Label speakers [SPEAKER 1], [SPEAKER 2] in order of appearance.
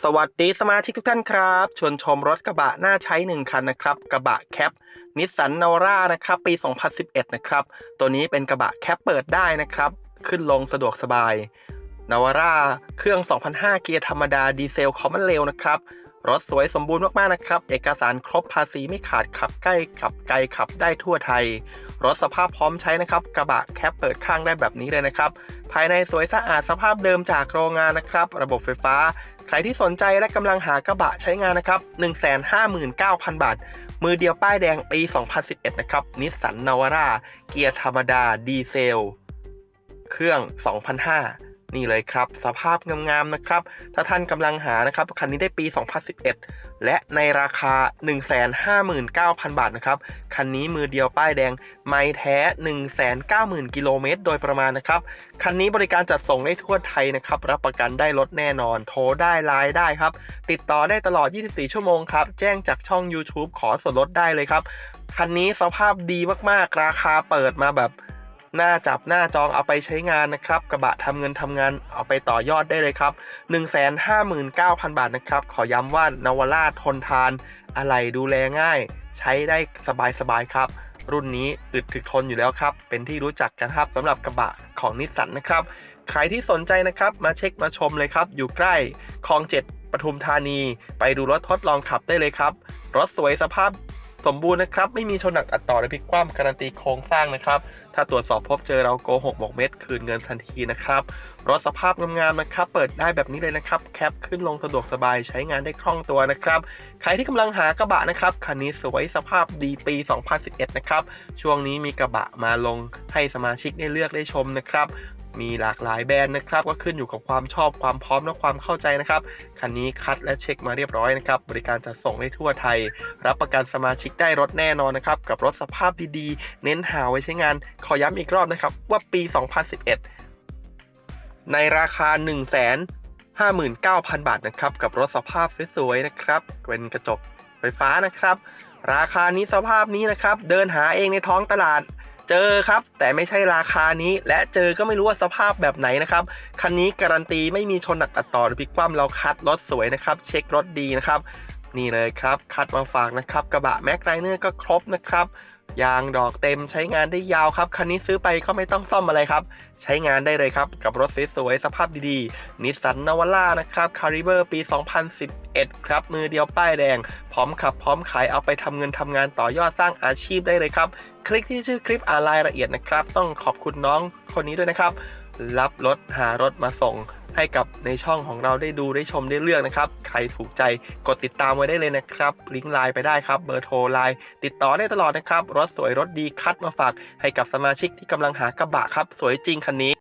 [SPEAKER 1] สวัสดีสมาชิกทุกท่านครับชวนชมรถกระบะน่าใช้ 1 คันนะครับ กระบะแคปนิสสันนาวร่านะครับ ปี 2011 นะครับ ตัวนี้เป็นกระบะแคปเปิดได้นะครับ ขึ้นลงสะดวกสบายนาวร่าเครื่อง 2005 เกียร์ธรรมดาดีเซลคอมมันเร็วนะครับ รถสวยสมบูรณ์มากๆนะครับ เอกสารครบภาษีไม่ขาดขับใกล้ขับไกลขับได้ทั่วไทย รถสภาพพร้อมใช้นะครับ กระบะแคปเปิดข้างได้แบบนี้เลยนะครับ ภายในสวยสะอาดสภาพเดิมจากโรงงานนะครับ ระบบไฟฟ้า ใครที่สนใจและกำลังหากระบะใช้งานนะครับ 159,000 บาท มือเดียวป้ายแดงปี 2011 นะครับนิสสันนาวาร่าเกียร์ธรรมดาดีเซล เครื่อง 2005 นี่เลยครับ สภาพงามๆนะครับ ถ้าท่านกำลังหานะครับคันนี้ได้ปี 2011 และในราคา 159,000 บาทนะครับ คันนี้มือเดียวป้ายแดง ไม่แท้ 190,000 กิโลเมตร โดยประมาณนะครับ คันนี้บริการจัดส่งได้ทั่วไทยนะครับ รับประกันได้รถแน่นอน โทรได้ไลน์ได้ครับ ติดต่อได้ตลอด 24 ชั่วโมงครับ แจ้งจากช่อง YouTube ขอส่วนลดได้เลยครับ คันนี้สภาพดีมากๆ ราคาเปิดมาแบบ น้าจับหน้าจองเอาไปใช้งานนะครับ กระบะทำเงินทำงานเอาไปต่อยอดได้เลยครับ 159,000 บาทนะครับ ขอย้ำว่านาวร่าทนทาน อะไรดูแลง่าย ใช้ได้สบายๆครับ รุ่นนี้อึดถึกทนอยู่แล้วครับ เป็นที่รู้จักกันครับสำหรับกระบะของนิสสันนะครับ ใครที่สนใจนะครับมาเช็คมาชมเลยครับ อยู่ใกล้คลองเจ็ดปทุมธานี ไปดูรถทดลองขับได้เลยครับ รถสวยสภาพ สมบูรณ์นะครับ ไม่มีชนหนักอัดต่อหรือพลิกคว่ำการันตีโครงสร้างนะครับ ถ้าตรวจสอบพบเจอเราโกหกบอกเม็ดคืนเงินทันทีนะครับรถสภาพงามๆนะครับ เปิดได้แบบนี้เลยนะครับ แคปขึ้นลงสะดวกสบายใช้งานได้คล่องตัวนะครับ ใครที่กำลังหากระบะนะครับ คันนี้สวยสภาพดีปี 2011 นะครับ ช่วงนี้มีกระบะมาลงให้สมาชิกได้เลือกได้ชมนะครับ มีหลากหลายแบรนด์นะครับ ก็ขึ้นอยู่กับความชอบความพร้อมและความเข้าใจนะครับ คันนี้คัดและเช็คมาเรียบร้อยนะครับ บริการจัดส่งได้ทั่วไทย รับประกันสมาชิกได้รถแน่นอนนะครับ กับรถสภาพดีๆ เน้นหาไว้ใช้งาน ขอย้ำอีกรอบนะครับว่าปี 2011 ในราคา1 5 9 0 0 0 บาทนะครับกับรถสภาพสวยๆนะครับเป็นกระจกไฟฟ้านะครับ ราคานี้สภาพนี้นะครับ เดินหาเองในท้องตลาด เจอครับ แต่ไม่ใช่ราคานี้และเจอก็ไม่รู้ว่าสภาพแบบไหนนะครับคันนี้การันตีไม่มีชนหนักตัดต่อหรือพลิกคว่ำเราคัดรถสวยนะครับ เช็ครถดีนะครับ นี่เลยครับ คัดมาฝากนะครับ กระบะแม็กไรเนอร์ก็ครบนะครับ ยางดอกเต็มใช้งานได้ยาวครับ คันนี้ซื้อไปก็ไม่ต้องซ่อมอะไรครับ ใช้งานได้เลยครับ กับรถสวยๆสภาพดีๆนิสสันนาวาร่านะครับคาริเบอร์ปี 2011 ครับ มือเดียวป้ายแดง พร้อมขับพร้อมขายเอาไปทำเงินทำงานต่อยอดสร้างอาชีพได้เลยครับ คลิกที่ชื่อคลิปอ่านรายละเอียดนะครับ ต้องขอบคุณน้องคนนี้ด้วยนะครับ รับรถหารถมาส่งให้กับในช่องของเราได้ดูได้ชมได้เลือกนะครับ ใครถูกใจกดติดตามไว้ได้เลยนะครับ ลิงก์ไลน์ไปได้ครับ เบอร์โทรไลน์ติดต่อได้ตลอดนะครับ รถสวยรถดีคัดมาฝากให้กับสมาชิกที่กำลังหากระบะครับ สวยจริงคันนี้